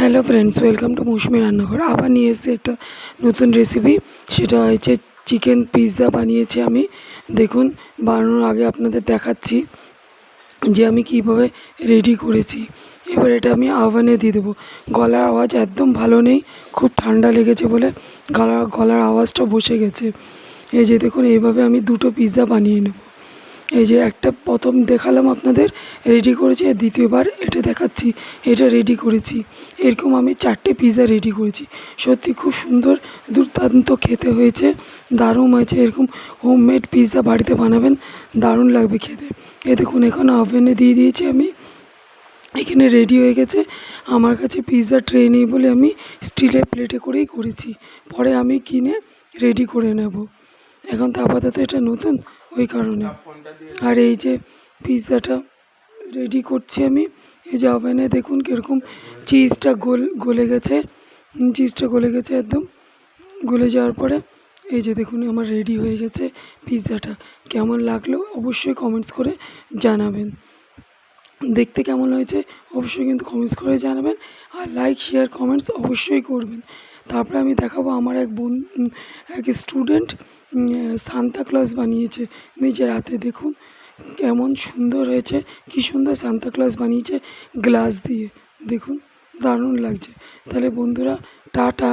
Hello friends welcome to Mousumi রান্নাঘর আবার নিয়ে এসেছি একটা নতুন রেসিপি সেটা হয়েছে চিকেন পিৎজা বানিয়েছি আমি। দেখুন, বানানোর আগে আপনাদের দেখাচ্ছি যে আমি কীভাবে রেডি করেছি। এবার এটা আমি আভানে দিয়ে দেবো। গলার আওয়াজ একদম ভালো নেই, খুব ঠান্ডা লেগেছে বলে গলার গলার আওয়াজটা বসে গেছে। এই যে দেখুন, এইভাবে আমি দুটো পিৎজা বানিয়ে নেব। এই যে একটা প্রথম দেখালাম আপনাদের রেডি করেছি, আর দ্বিতীয়বার এটা দেখাচ্ছি, এটা রেডি করেছি। এরকম আমি চারটে পিৎজা রেডি করেছি। সত্যি খুব সুন্দর, দুর্দান্ত খেতে হয়েছে, দারুণ হয়েছে। এরকম হোমমেড পিৎজা বাড়িতে বানাবেন, দারুণ লাগবে খেতে। এ দেখুন, এখন ওভেনে দিয়ে দিয়েছি আমি। এখানে রেডি হয়ে গেছে। আমার কাছে পিৎজা ট্রে নেই বলে আমি স্টিলের প্লেটে করেই করেছি। পরে আমি কিনে রেডি করে নেব। এখন তো আপাতত এটা নতুন, ওই কারণে। আর এই যে পিৎজাটা রেডি করছি আমি। এই যে ওভেনে দেখুন কীরকম চিজটা গোল, গলে গেছে। চিজটা গলে গেছে একদম। গলে যাওয়ার পরে এই যে দেখুন আমার রেডি হয়ে গেছে পিৎজাটা। কেমন লাগল অবশ্যই কমেন্টস করে জানাবেন। দেখতে কেমন হয়েছে অবশ্যই কিন্তু কমেন্টস করে জানাবেন। আর লাইক শেয়ার কমেন্টস অবশ্যই করবেন। তারপরে আমি দেখাবো আমার এক বোন এক স্টুডেন্ট সান্তা ক্লজ বানিয়েছে। নিজের হাতে দেখুন, কেমন সুন্দর হয়েছে, কি সুন্দর সান্তা ক্লজ বানিয়েছে গ্লাস দিয়ে। দেখুন, দারুণ লাগছে। তাহলে বন্ধুরা, টাটা।